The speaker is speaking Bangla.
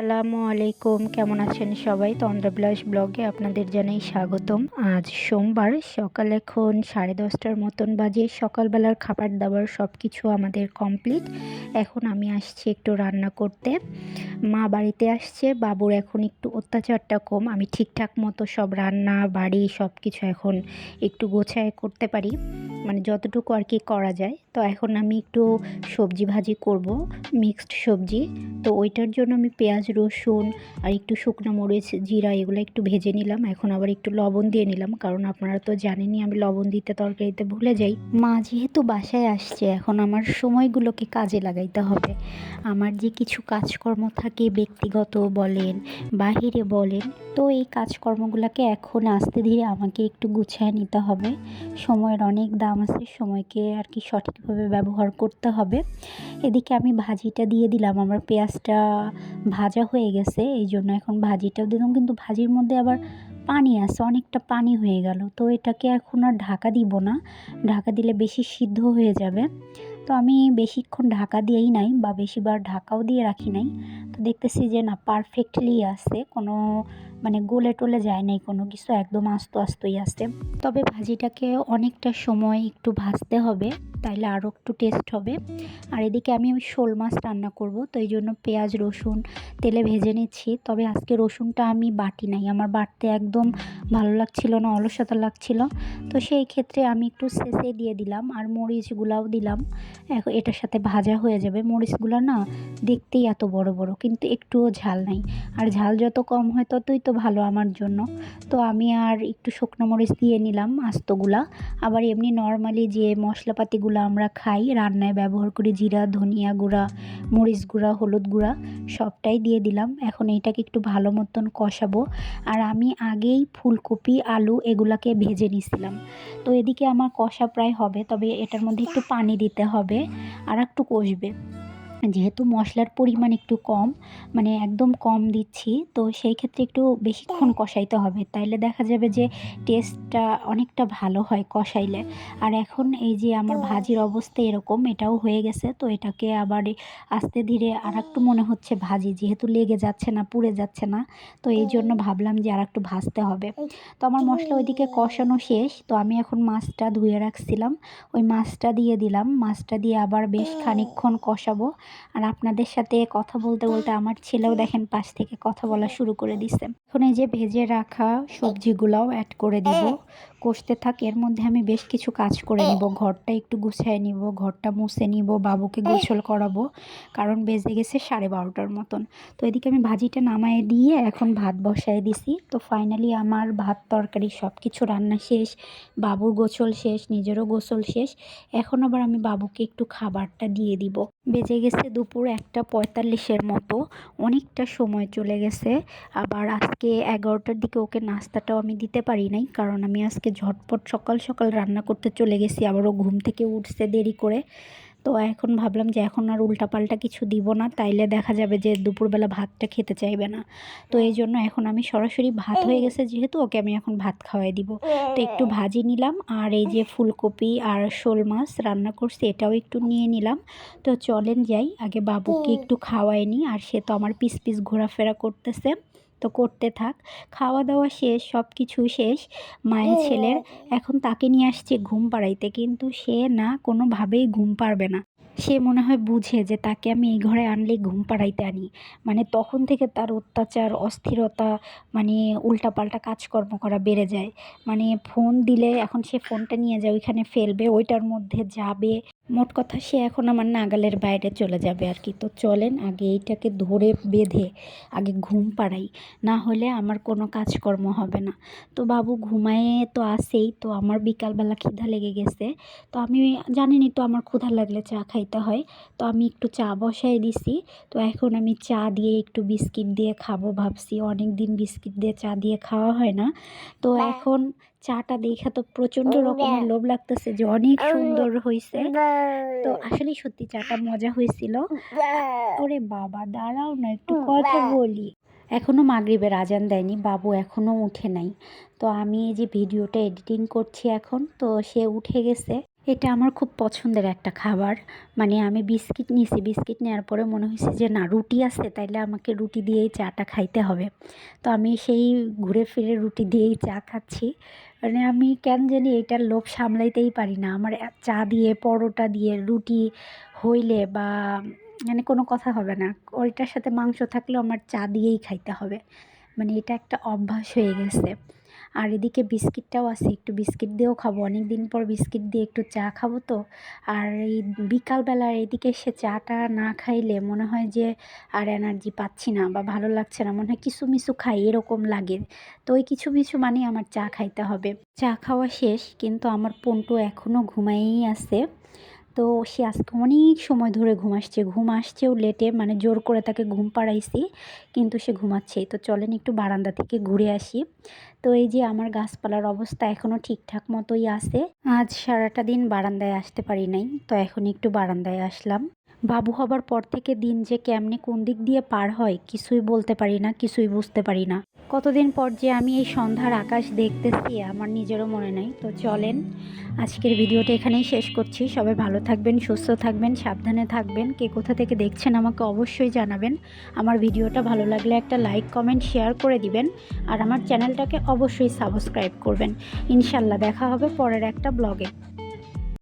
আসসালামু আলাইকুম। কেমন আছেন সবাই? তন্দ্রাবিলাস ব্লগে আপনাদের জানাই স্বাগতম। আজ সোমবার, সকাল এখন সাড়ে দশটার মতন বাজে। সকালবেলার খাবার দাবার সব কিছু আমাদের কমপ্লিট। এখন আমি আসছি একটু রান্না করতে। মা বাড়িতে আসছে, বাবুর এখন একটু অত্যাচারটা কম। আমি ঠিকঠাক মতো সব রান্না, বাড়ি সব কিছু এখন একটু গোছায় করতে পারি। মানে যতটুকু আর কি করা যায়। তো এখন আমি একটু সবজি ভাজি করব, মিক্সড সবজি। তো ওইটার জন্য আমি পেঁয়াজ রসুন আর একটু শুকনো মরিচ, জিরা এগুলো একটু ভেজে নিলাম। এখন আবার একটু লবণ দিয়ে নিলাম, কারণ আপনারা তো জানেনই আমি লবণ দিতে, তরকারিতে ভুলে যাই। মা যেহেতু বাসায় আসছে, এখন আমার সময়গুলোকে কাজে লাগাইতে হবে। আমার যে কিছু কাজকর্ম থাকে, ব্যক্তিগত বলেন, বাহিরে বলেন, তো এই কাজকর্মগুলোকে এখন আস্তে ধীরে আমাকে একটু গুছিয়ে নিতে হবে। সময়ের অনেক দাম আছে, সময়কে আর কি সঠিকভাবে ব্যবহার করতে হবে। এদিকে আমি ভাজিটা দিয়ে দিলাম, আমার পেঁয়াজটা ভাজা হয়ে গেছে এই জন্য এখন ভাজিটাও দিলাম। কিন্তু ভাজির মধ্যে আবার পানি আছে, অনেকটা পানি হয়ে গেল। তো এটাকে এখন আর ঢাকা দিব না। ঢাকা দিলে বেশি সিদ্ধ হয়ে যাবে। তো আমি বেশিক্ষণ ঢাকা দিয়েই নাই বা বেশিবার ঢাকাও দিয়ে রাখি নাই। তো দেখতেছি যে না পারফেক্টলি আছে। কোনো মানে গলে টলে যায় নাই, কোনো কিছু, একদম আস্ত আস্তই আছে তবে ভাজিটাকে অনেকটা সময় একটু ভাজতে হবে, তাইলে আরও একটু টেস্ট হবে। আর এদিকে আমি শোল মাছ রান্না করব, তো এই জন্য পেঁয়াজ, রসুন, তেলে ভেজে নিচ্ছি। তবে আজকে রসুনটা আমি বাটি নাই, আমার বাটতে একদম ভালো লাগছিল না, অলসতা লাগছিল। তো সেই ক্ষেত্রে আমি একটু শেষে দিয়ে দিলাম, আর মরিচগুলাও দিলাম। এটার সাথে ভাজা হয়ে যাবে। মরিচগুলো না দেখতেই এত বড় বড়, কিন্তু একটুও ঝাল নাই। আর ঝাল যত কম হয় ততই তো ভালো আমার জন্য। তো আমি আর একটু শুকনো মরিচ দিয়ে নিলাম আস্তগুলা। আবার এমনি নর্মালি যে মশলাপাতিগুলো আমরা খাই, রান্নায় ব্যবহার করি জিরা, ধনিয়া গুঁড়া, মরিচ গুঁড়া, হলুদ গুঁড়া, সবটাই দিয়ে দিলাম। এখন এইটাকে একটু ভালো মতন কষাবো। আর আমি আগেই ফুলকপি, আলু এগুলাকে ভেজে নিছিলাম। তো এদিকে আমার কষা প্রায় হবে, তবে এটার মধ্যে একটু পানি দিতে হবে। আর একটু কষবে। যেহেতু মশলার পরিমাণ একটু কম মানে একদম কম দিচ্ছি, তো সেই ক্ষেত্রে একটু বেশিক্ষণ কষাইতে হবে। তাইলে দেখা যাবে যে টেস্টটা অনেকটা ভালো হয় কষাইলে। আর এখন এই যে আমার ভাজির অবস্থা এরকম, এটাও হয়ে গেছে, তো এটাকে আবার আস্তে ধীরে আর একটু মনে হচ্ছে ভাজি, যেহেতু লেগে যাচ্ছে না, পুড়ে যাচ্ছে না, তো এই জন্য ভাবলাম যে আর একটু ভাজতে হবে। তো আমার মশলা ওইদিকে কষানো শেষ, তো আমি এখন মাছটা ধুয়ে রাখছিলাম। ওই মাছটা দিয়ে দিলাম, মাছটা দিয়ে আবার বেশ খানিকক্ষণ কষাবো। আর আপনাদের সাথে কথা বলতে বলতে আমার ছেলেও দেখেন পাশ থেকে কথা বলা শুরু করে দিচ্ছে এখন এই যে ভেজে রাখা সবজিগুলাও অ্যাড করে দিব। কষতে থাক, এর মধ্যে আমি বেশ কিছু কাজ করে নিব। ঘরটা একটু গুছিয়ে নিব, ঘরটা মুছে নিব, বাবুকে গোসল করাবো, কারণ বেজে গেছে সাড়ে বারোটার মতন। তো এদিকে আমি ভাজিটা নামায় দিয়ে এখন ভাত বসায় দিছি। তো ফাইনালি আমার ভাত, তরকারি সব কিছু রান্না শেষ, বাবুর গোসল শেষ, নিজেরও গোসল শেষ। এখন আবার আমি বাবুকে একটু খাবারটা দিয়ে দিব। বেজে গেছে দুপুর একটা পঁয়তাল্লিশের মতো, অনেকটা সময় চলে গেছে। আবার আজকে এগারোটার দিকে ওকে নাস্তাটাও আমি দিতে পারি নাই, কারণ আমি আজকে ঝটপট সকাল সকাল রান্না করতে চলে গেছি। আবারও ঘুম থেকে উঠছে দেরি করে। তো এখন ভাবলাম যে এখন আর উল্টাপাল্টা কিছু দিব না তাইলে দেখা যাবে যে দুপুরবেলা ভাতটা খেতে চাইবে না। তো এই জন্য এখন আমি সরাসরি ভাত হয়ে গেছে যেহেতু ওকে আমি এখন ভাত খাওয়াই দিব। তো একটু ভাজি নিলাম আর এই যে ফুলকপি আর শোল মাছ রান্না করছি এটাও একটু নিয়ে নিলাম। তো চলেন যাই আগে বাবুকে একটু খাওয়াই নি আর সে তো আমার পিস পিস ঘোরাফেরা করতেছে। তো করতে থাক। খাওয়া দাওয়া শেষ সব কিছু শেষ। মায়ের ছেলের এখন তাকে নিয়ে আসছে ঘুম পাড়াইতে কিন্তু সে না কোনোভাবেই ঘুম পারবে না। সে মনে হয় বুঝে যে তাকে আমি এই ঘরে আনলেই ঘুম পাড়াইতে আনি। মানে তখন থেকে তার অত্যাচার অস্থিরতা মানে উল্টাপাল্টা কাজকর্ম করা বেড়ে যায়। মানে ফোন দিলে এখন সে ফোনটা নিয়ে যায় ওইখানে ফেলবে ওইটার মধ্যে যাবে। মোট কথা সে এখন আমার নাগালের বাইরে চলে যাবে আর কি। তো চলেন আগে এইটাকে ধরে বেঁধে আগে ঘুম পাড়াই না হলে আমার কোনো কাজকর্ম হবে না। তো বাবু ঘুমায়ে তো আসেই তো আমার বিকালবেলা খিদা লেগে গেছে। তো আমি জানিনি তো আমার ক্ষুধা লাগলে চা খাইতে হয়। তো আমি একটু চা বসাই দিছি। তো এখন আমি চা দিয়ে একটু বিস্কিট দিয়ে খাব ভাবছি। অনেক দিন বিস্কিট দিয়ে চা দিয়ে খাওয়া হয় না। তো এখন চাটা দেখে তো প্রচণ্ড রকমের লোভ লাগতেছে যে অনেক সুন্দর হয়েছে তো আসলে সত্যি চাটা মজা হয়েছিল। ওরে বাবা দাঁড়াও না একটু কথা বলি। এখনও মাগরিবের আজান দেয়নি বাবু এখনও উঠে নাই। তো আমি এই যে ভিডিওটা এডিটিং করছি এখন তো সে উঠে গেছে। এটা আমার খুব পছন্দের একটা খাবার। মানে আমি বিস্কিট নিয়েছি বিস্কিট নেওয়ার পরে মনে হয়েছে যে, না, রুটি আছে, তাইলে আমাকে রুটি দিয়েই চাটা খাইতে হবে। তো আমি সেই ঘুরে ফিরে রুটি দিয়েই চা খাচ্ছি। মানে আমি কেন জানি এটার লোভ সামলাইতেই পারি না। আমার চা দিয়ে, পরোটা দিয়ে, রুটি হইলে বা মানে কোনো কথা হবে না। ওইটার সাথে মাংস থাকলেও আমার চা দিয়েই খাইতে হবে। মানে এটা একটা অভ্যাস হয়ে গেছে। আর এদিকে বিস্কিটটাও আছে, একটু বিস্কিট দিয়েও খাব। অনেক দিন পর বিস্কিট দিয়ে একটু চা খাব তো। আর এই বিকালবেলার এদিকে সে চাটা না খাইলে মনে হয় যে আর এনার্জি পাচ্ছি না বা ভালো লাগছে না। মনে হয় কিছু মিছু খাই, এরকম লাগে। তো ওই কিছু মিছু মানে আমার চা খাইতে হবে। চা খাওয়া শেষ, কিন্তু আমার পন্টু এখনও ঘুমাইয়েই আছে। তো সে আজকে অনেক সময় ধরে ঘুম আসছে, ঘুম আসছেও লেটে মানে জোর করে তাকে ঘুম পাড়াইছি, কিন্তু সে ঘুমাচ্ছেই তো চলেন একটু বারান্দা থেকে ঘুরে আসি। তো এই যে আমার গাছপালার অবস্থা এখনও ঠিকঠাক মতোই আছে। আজ সারাটা দিন বারান্দায় আসতে পারি নাই, তো এখন একটু বারান্দায় আসলাম। বাবু হবার পর থেকে দিন যে কেমনে কোন দিক দিয়ে পার হয়, কিছুই বলতে পারি না, কিছুই বুঝতে পারি না। কতদিন পর যে আমি এই সন্ধ্যার আকাশ দেখতেছি, আমার নিজেরও মনে নাই। তো চলেন, আজকের ভিডিওটা এখানেই শেষ করছি। সবাই ভালো থাকবেন, সুস্থ থাকবেন, সাবধানে থাকবেন। কে কোথা থেকে দেখছেন আমাকে অবশ্যই জানাবেন। আমার ভিডিওটা ভালো লাগলে একটা লাইক, কমেন্ট, শেয়ার করে দিবেন। আর আমার চ্যানেলটাকে অবশ্যই সাবস্ক্রাইব করবেন। ইনশাল্লাহ দেখা হবে পরের একটা ব্লগে।